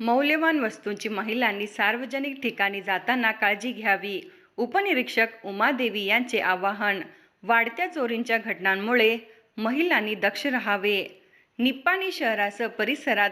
मौल्यवान वस्तूंची महिलांनी सार्वजनिक ठिकाणी जाताना काळजी घ्यावी. उपनिरीक्षक उमादेवी यांचे आवाहन वाढत्या चोरींच्या घटनांमुळे महिलांनी दक्ष राहावे. निप्पाणी शहरासह परिसरात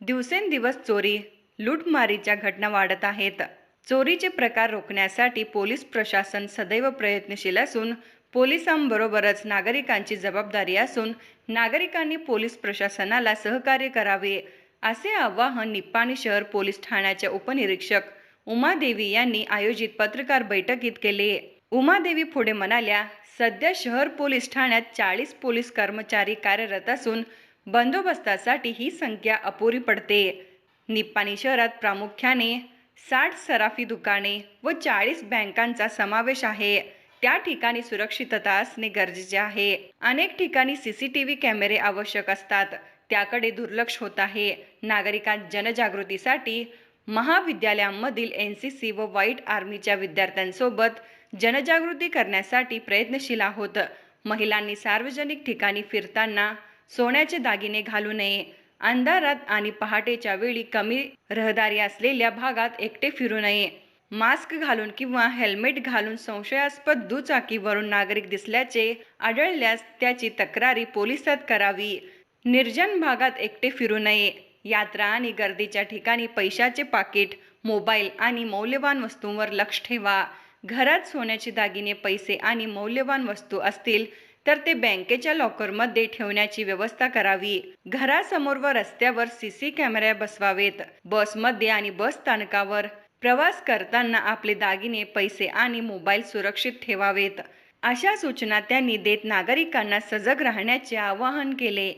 दिवसेंदिवस चोरी लूटमारीच्या घटना वाढत आहेत. चोरीचे प्रकार रोखण्यासाठी पोलीस प्रशासन सदैव प्रयत्नशील असून पोलिसांबरोबरच नागरिकांची जबाबदारी असून नागरिकांनी पोलीस प्रशासनाला सहकार्य करावे. असे आवाहन निप्पाणी शहर पोलीस ठाण्याच्या उपनिरीक्षक उमादेवी यांनी आयोजित पत्रकार बैठकीत केले. उमादेवी पुढे म्हणाल्या सध्या शहर पोलीस ठाण्यात चाळीस पोलीस कर्मचारी कार्यरत असून बंदोबस्तासाठी ही संख्या अपुरी पडते. निप्पाणी शहरात प्रामुख्याने साठ सराफी दुकाने व चाळीस बँकांचा समावेश आहे. त्या ठिकाणी सुरक्षितता असणे गरजेचे आहे. अनेक ठिकाणी सीसीटीव्ही कॅमेरे आवश्यक असतात. त्याकडे दुर्लक्ष होत आहे. नागरिकांत जनजागृतीसाठी महाविद्यालयांमधील एन सी सी व व्हाईट आर्मीच्या विद्यार्थ्यांसोबत जनजागृती करण्यासाठी प्रयत्नशील आहोत. महिलांनी सार्वजनिक ठिकाणी फिरताना सोन्याचे दागिने घालू नये. अंधारात आणि पहाटेच्या वेळी कमी रहदारी असलेल्या भागात एकटे फिरू नये. मास्क घालून किंवा हेल्मेट घालून संशयास्पद दुचाकीवरून नागरिक दिसल्याचे आढळल्यास त्याची तक्रारी पोलिसात करावी. निर्जन भागात एकटे फिरू नये. यात्रा आणि गर्दीच्या ठिकाणी पैशाचे पाकिट मोबाईल आणि मौल्यवान वस्तूंवर लक्ष ठेवा. घरात सोन्याचे दागिने पैसे आणि मौल्यवान वस्तू असतील तर ते बँकेच्या लॉकरमध्ये ठेवण्याची व्यवस्था करावी. घरासमोर व रस्त्यावर सीसी कॅमेरे बसवावेत. बसमध्ये आणि बस स्थानकावर प्रवास करताना आपले दागिने पैसे आणि मोबाईल सुरक्षित ठेवावेत. अशा सूचना त्यांनी देत नागरिकांना सजग राहण्याचे आवाहन केले.